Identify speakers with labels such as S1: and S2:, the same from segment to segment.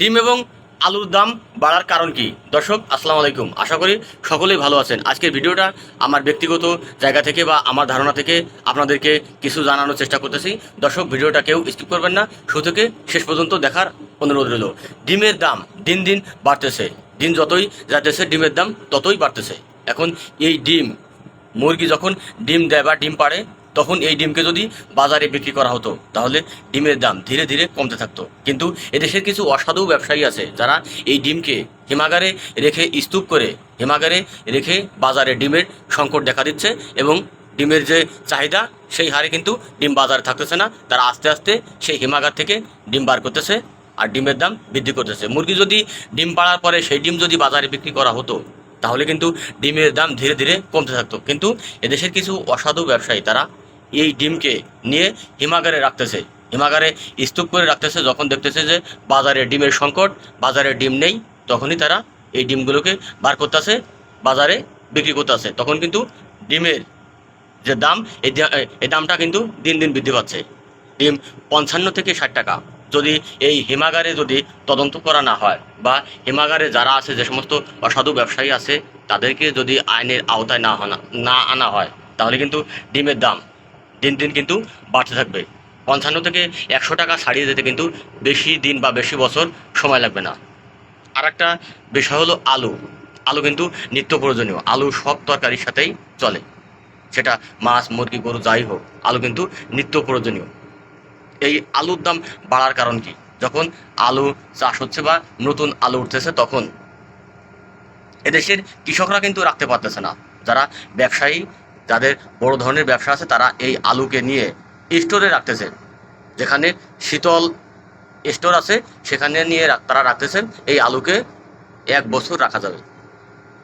S1: ডিম এবং আলুর দাম বাড়ার কারণ কি? দর্শক, আসসালামু আলাইকুম। আশা করি সকলেই ভালো আছেন। আজকের ভিডিওটা আমার ব্যক্তিগত জায়গা থেকে বা আমার ধারণা থেকে আপনাদেরকে কিছু জানানোর চেষ্টা করতেছি। দর্শক, ভিডিওটা কেউ স্কিপ করবেন না। শুরু থেকে শেষ পর্যন্ত দেখার অনুরোধ রইল। ডিমের দাম দিন দিন বাড়তেছে। দিন যতই যাইতেছে, ডিমের দাম ততই বাড়তেছে। এখন এই ডিম, মুরগি যখন ডিম দেয় বা ডিম পাড়ে তখন এই ডিমকে যদি বাজারে বিক্রি করা হতো, তাহলে ডিমের দাম ধীরে ধীরে কমতে থাকতো। কিন্তু এদেশের কিছু অসাধু ব্যবসায়ী আছে, যারা এই ডিমকে হিমাগারে রেখে স্তূপ করে, হিমাগারে রেখে বাজারে ডিমের সংকট দেখা দিচ্ছে এবং ডিমের যে চাহিদা, সেই হারে কিন্তু ডিম বাজারে থাকতেছে না। তারা আস্তে আস্তে সেই হিমাগার থেকে ডিম বার করতেছে আর ডিমের দাম বৃদ্ধি করতেছে। মুরগি যদি ডিম পাড়ার পরে সেই ডিম যদি বাজারে বিক্রি করা হতো, তাহলে কিন্তু ডিমের দাম ধীরে ধীরে কমতে থাকতো। কিন্তু এদেশের কিছু অসাধু ব্যবসায়ী, তারা এই ডিমকে নিয়ে হিমাগারে রাখতেছে। হিমাগারে স্তূপ করে রাখতেছে যখন দেখতেছে যে বাজারে ডিমের সংকট, বাজারে ডিম নেই, তখনই তারা এই ডিমগুলোকে বার করতেছে, বাজারে বিক্রি করতেছে। তখন কিন্তু ডিমের যে দাম, এই দামটা কিন্তু দিন দিন বৃদ্ধি পাচ্ছে। ডিম পঞ্চান্ন থেকে ষাট টাকা। যদি এই হিমাগারে যদি তদন্ত করা না হয় বা হিমাগারে যারা আছে, যে সমস্ত অসাধু ব্যবসায়ী আছে, তাদেরকে যদি আইনের আওতায় না না আনা হয়, তাহলে কিন্তু ডিমের দাম দিন দিন কিন্তু বাড়তে থাকবে। পঞ্চান্ন থেকে একশো টাকা ছাড়িয়ে যেতে কিন্তু বেশি দিন বা বেশি বছর সময় লাগবে না। আর একটা বিষয় হলো আলু। আলু কিন্তু নিত্য প্রয়োজনীয়। আলু সব তরকারির সাথেই চলে। সেটা মাছ, মুরগি, গরু, যাই হোক, আলু কিন্তু নিত্য প্রয়োজনীয়। এই আলুর দাম বাড়ার কারণ কি? যখন আলু চাষ হচ্ছে বা নতুন আলু উঠতেছে তখন। এদেশের কৃষকরা কিন্তু রাখতে পারতেছে না। যারা ব্যবসায়ী যাদের বড় ধরনের ব্যবসা আছে, তারা এই আলুকে নিয়ে স্টোরে রাখতেছে। যেখানে শীতল স্টোর আছে, সেখানে নিয়ে তারা রাখতেছেন, এই আলুকে এক বছর রাখা যাবে।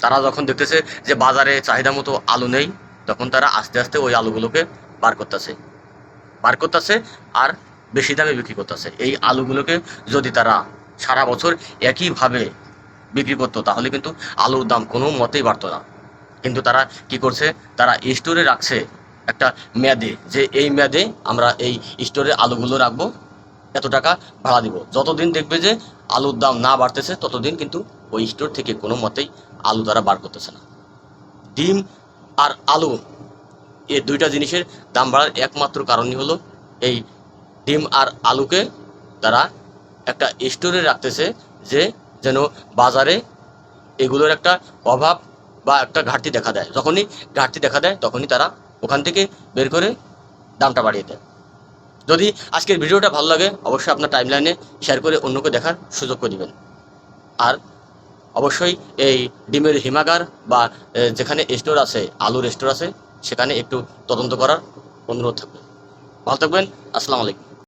S1: তারা যখন দেখতেছে যে বাজারে চাহিদা মতো আলু নেই, তখন তারা আস্তে আস্তে ওই আলুগুলোকে বার করতেছে। বার করতেছে আর বেশি দামে বিক্রি করতেছে। এই আলুগুলোকে যদি তারা সারা বছর একইভাবে বিক্রি করতো, তাহলে কিন্তু আলুর দাম কোনো মতেই বাড়তো না। কিন্তু তারা কি করছে? তারা স্টোরে রাখছে একটা মেয়াদে। যে এই মেয়াদে আমরা এই স্টোরে আলুগুলো রাখব, এত টাকা ভাড়া দিব। যতদিন দেখবে যে আলুর দাম না বাড়তেছে, ততদিন কিন্তু ওই স্টোর থেকে কোনো মতেই আলু তারা বার করতেছে না। ডিম আর আলু, এই দুইটা জিনিসের দাম বাড়ার একমাত্র কারণই হলো এই ডিম আর আলুকে তারা একটা স্টোরে রাখতেছে যে যেন বাজারে এগুলোর একটা অভাব বা একটা ঘাটতি দেখা দেয়। যখনই ঘাটতি দেখা দেয়, তখনই তারা ওখান থেকে বের করে দামটা বাড়িয়ে দেয়। যদি আজকের ভিডিওটা ভালো লাগে, অবশ্যই আপনার টাইমলাইনে শেয়ার করে অন্যকে দেখার সুযোগ করে দিবেন। আর অবশ্যই এই ডিমের হিমাগার বা যেখানে স্টোর আছে, আলুর স্টোর আছে, সেখানে একটু তদন্ত করার অনুরোধ থাকবে। ভালো থাকবেন, আসসালামু আলাইকুম।